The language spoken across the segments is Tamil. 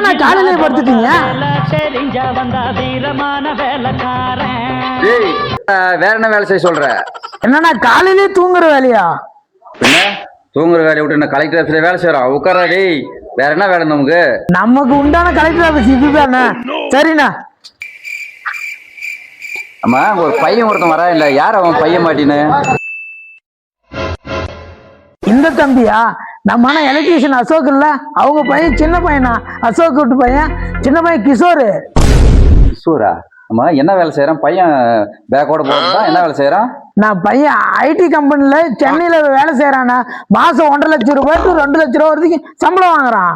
என்னண்ணா காலையிலே படுத்துட்டீங்க? தெரிஞ்ச வந்தா வீரமான வேலைக்காரன் ஏய் வேற என்ன வேலை செய்ய சொல்ற? என்னண்ணா காலையிலே தூங்குற வேலையா? என்ன? தூங்குற வேலையை விட்டு என்ன கலெக்டர் ஆஃபீஸ்ல வேலை செய்யறோம் உட்காரா டேய் வேற என்ன வேலை நமக்கு நமக்கு உண்டான கலெக்டர் ஆஃபீஸ் இதுதானே? சரிண்ணா. ஆமா ஒரு பையன் ஒருத்தன் வரா இல்ல. யார் அவன் பையன் மாட்டின்னு? இந்த தம்பியா? நம்ம அண்ணன் எலக்ட்ரீஷியன் அசோக் இல்ல. அவங்க பையன் சின்ன பையனா? அசோக் விட்டு பையன். சின்ன பையன் கிஷோரு. சூரா ஆமா என்ன வேலை செய்யறான் பையன் பேக்கோட போறான் என்ன வேலை செய்யறான் நான் பையன் ஐடி கம்பெனில சென்னையில வேலை செய்யறானா மாசம் ஒன்றரை லட்சம் ரூபாய் to ரெண்டு லட்சம் ரூபாய் வரைக்கும் சம்பளம் வாங்குறான்.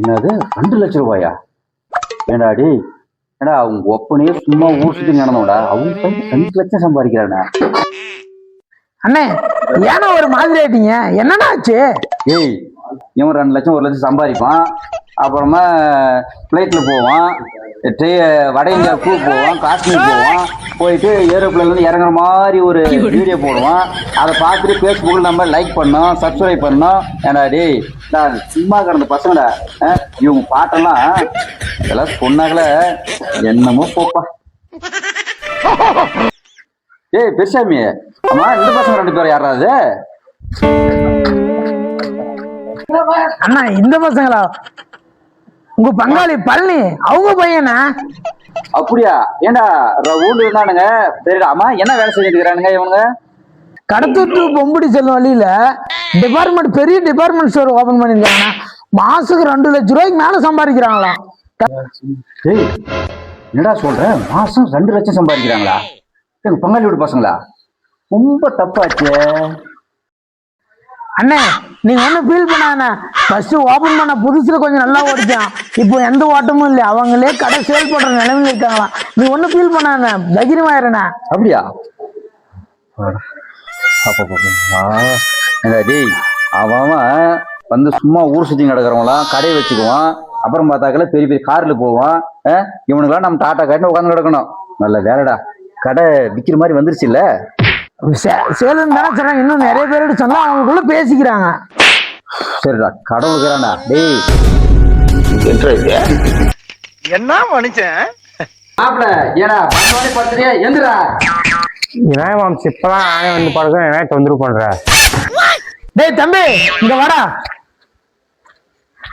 என்னது? ரெண்டு லட்சம் ரூபாயா? ஏண்டா டேய்? ஏடா அவங்க ஒப்பனையே சும்மா ஊர் நடந்தோடா அவங்க பையன் ரெண்டு லட்சம் சம்பாதிக்கிறானே. அண்ணே ஏன்னா ஒரு மாதிரி ஆயிட்டீங்க. என்னன்னா ஆச்சு? ஏய் இவன் ரெண்டு லட்சம் ஒரு லட்சம் சம்பாதிப்பான். அப்புறமா ஃப்ளைட்ல போவான். ட்ரெ வட இந்தியாவுக்கு போவான் காஷ்மீர் போவான். போயிட்டு ஏரோப்ளேன்ல இருந்து இறங்குற மாதிரி ஒரு வீடியோ போடுவான். அதை பார்த்துட்டு ஃபேஸ்புக்கில் நம்ம லைக் பண்ணோம் சப்ஸ்கிரைப் பண்ணோம். ஏன்னா டேய் நான் சும்மா கிடந்த பசங்கடா. ஆ, இவங்க பாட்டெல்லாம் இதெல்லாம் சொன்னாங்களே. என்னமோ போப்பா. ஏய் பெருசாமி ஆமா இந்த பசங்க ரெண்டு பேரும் யாராவது அண்ணா இந்த பசங்களா? உங்க பங்காளி பழனி அவங்க பையனா? அப்படியா? ஏண்டா ஊர்ல இருந்தானுங்க. சரிடா அம்மா என்ன வேலை செஞ்சுட்டு இருக்கிறானுங்க இவனுங்க? கடத்தூர் to பொம்புடி செல்லும் வழியில டிபார்ட்மெண்ட் பெரிய டிபார்ட்மெண்ட் ஸ்டோர் ஓபன் பண்ணிருக்காங்கண்ணா மாசத்துக்கு ரெண்டு லட்சம் ரூபாய்க்கு மேல சம்பாதிக்கிறாங்களாம் என்னடா சொல்ற? மாசம் ரெண்டு லட்சம் சம்பாதிக்கிறாங்களா? பங்காளி வீடு பசங்களா? ரொம்ப தப்பாச்சே. அண்ணே நீங்க ஒன்றும் ஃபீல் பண்ணாண்ணே ஃபர்ஸ்ட் ஓபன் பண்ண புதுசுல கொஞ்சம் நல்லா ஓடிச்சான் இப்போ எந்த ஓட்டமும் இல்லை. அவங்களே கடை சேல் பண்ற நிலைமையில இருக்காங்களாம் நீ ஒன்றும் ஃபீல் பண்ணாண்ணே தைரியமாயிரண்ணே அப்படியா? டேய் அவன் வந்து சும்மா ஊர் சுத்தி கிடக்குறவங்களாம் கடையை வச்சுக்குவான். அப்புறம் பார்த்தாக்கல பெரிய பெரிய கார்ல போவான். இவனுங்களாம் நம்ம டாட்டா காட்டின்னு உட்காந்து கிடக்கணும். நல்ல வேலைடா. கடை விற்கிற மாதிரி வந்துருச்சு இல்ல சேலம் தானே சொன்னாங்க இன்னும் நிறைய பேர்கிட்ட சொன்னா அவங்களுக்குள்ள பேசிக்கிறாங்க. சரிடா கடவுளுக்குறான்டா டேய் என்ன மனுஷன்? மாப்பிள ஏடா பன்னோடி படுத்துறியா? எந்திரா. இவன் மாம்ஸ் இப்பதான் ஆனே வந்து படுக்க என்ன தொந்தரவு பண்ற? டேய் தம்பி இங்க வாடா.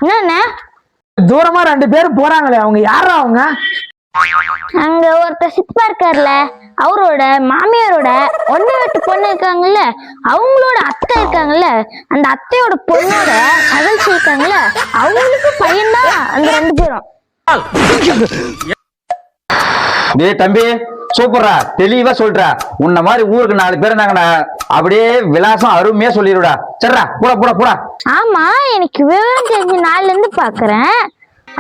என்னண்ணே? தூரமா ரெண்டு பேரும் போறாங்களே அவங்க யாரா அவங்க? அங்க ஒருத்தர் சித்தப்பா இருக்கார்ல அவரோட மாமியாரோட ஒண்ணு வீட்டு பொண்ணு இருக்காங்கல்ல அவங்களோட அத்தை இருக்காங்கல்ல அந்த அத்தையோட பொண்ணோட அகழ்ச்சி இருக்காங்கல்ல அவங்களுக்கு பையன்தான் அந்த ரெண்டு பேரும். டேய் தம்பி சூப்பர்ரா தெளிவா சொல்றா. உன்ன மாதிரி ஊருக்கு நாலு பேர் இருந்தாங்கடா அப்படியே விலாசம் அருமையா சொல்லிடுடா சரிடா போடா போடா போடா. ஆமா எனக்கு விவரம் தெரிஞ்ச நாள்ல இருந்து பாக்குறேன்.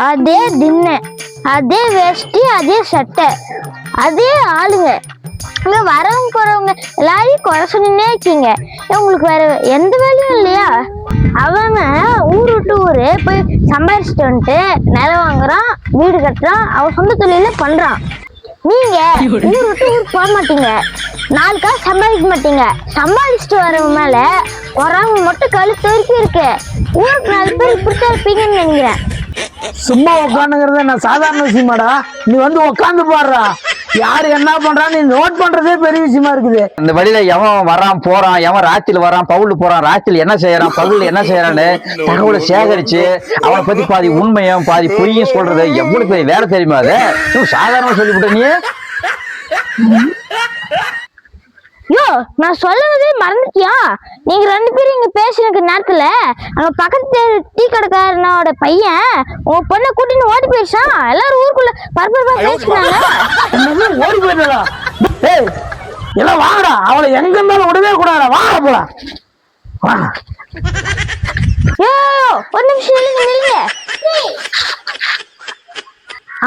அதே தின்னு அதே வேஷ்டி அதே சட்டை அதே ஆளுங்க. இங்கே வரவங்க போகிறவங்க எல்லாரையும் குறை சொல்லினே இருக்கீங்க. ஏன் உங்களுக்கு வேற எந்த வேலையும் இல்லையா? அவங்க ஊர் விட்டு ஊர் போய் சம்பாரிச்சிட்டு வந்துட்டு நிலம் வாங்குறான் வீடு கட்டுறான் அவன் சொந்த தொழில பண்ணுறான் நீங்கள் ஊர் விட்டு ஊர் போக மாட்டீங்க. நாளுக்காக சம்பாதிக்க மாட்டீங்க. சம்பாதிச்சுட்டு வரவங்க மேலே வரவங்க மட்டும் கழுத்து வரைக்கும் இருக்கு. ஊருக்கு நாலு பேர் இப்படித்தான் இருப்பீங்கன்னு நினைக்கிறேன். சும்மா உட்காந்துங்கிறது நான் சாதாரண விஷயமாடா. நீ வந்து உட்காந்து பாடுறா. யாரு என்ன பண்றான்னு நீ நோட் பண்றதே பெரிய விஷயமா இருக்குது. இந்த வழியில எவன் வரான் போறான் எவன் ராத்திரில வரான் பவுல் போறான் ராத்திரில என்ன செய்யறான் பவுல் என்ன செய்யறான்னு தகவலை சேகரிச்சு அவனை பத்தி பாதி உண்மையும் பாதி பொய்யும் சொல்றது எவ்வளவு பெரிய வேலை தெரியுமா அது? நீ சாதாரணமா சொல்லிவிட்ட நீ? யோ நான் சொல்லுவதே மறந்துட்டியா? நீங்க ரெண்டு பேரும் இங்க பேசின நேரத்துல அங்க பக்கத்து டீ கடைக்காரனோட பையன் உங்க பொண்ணை கூட்டின்னு ஓடி போயிடுச்சான் எல்லாரும் ஊருக்குள்ள பரபரப்பா பேசினாங்க ஓடி போயிட்டா ஏய் எல்லாம் வாங்கடா. அவளை எங்க இருந்தாலும் விடவே கூடாதா வாங்க போலாம் வாங்க ஒரு நிமிஷம் நில்லுங்க நில்லுங்க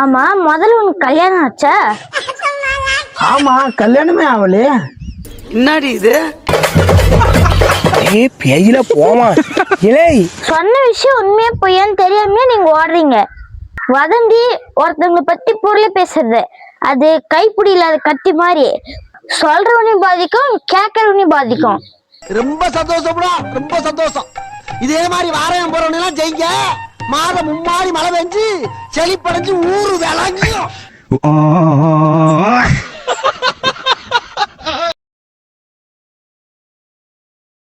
ஆமா முதல்ல உனக்கு கல்யாணம் ஆச்சா? ஆமா கல்யாணமே ஆகலையே. என்னடி இது? ஏ பேயில போமா இலை சொன்ன விஷயம் உண்மையா பொய்யான்னு தெரியாமயே நீங்க ஓடுறீங்க. வதந்தி ஒருத்தவங்களை பத்தி பொருளை பேசுறது. அது கைப்பிடி இல்லாத கத்தி மாதிரி. சொல்றவனையும் பாதிக்கும் கேட்கறவனையும் பாதிக்கும். ரொம்ப சந்தோஷம்டா ரொம்ப சந்தோஷம். இதே மாதிரி வாரம் எல்லாம் ஜெயிங்க மாதம் மும்மாறி மழை பெஞ்சு செழிப்படைஞ்சு ஊரு விளங்கியும்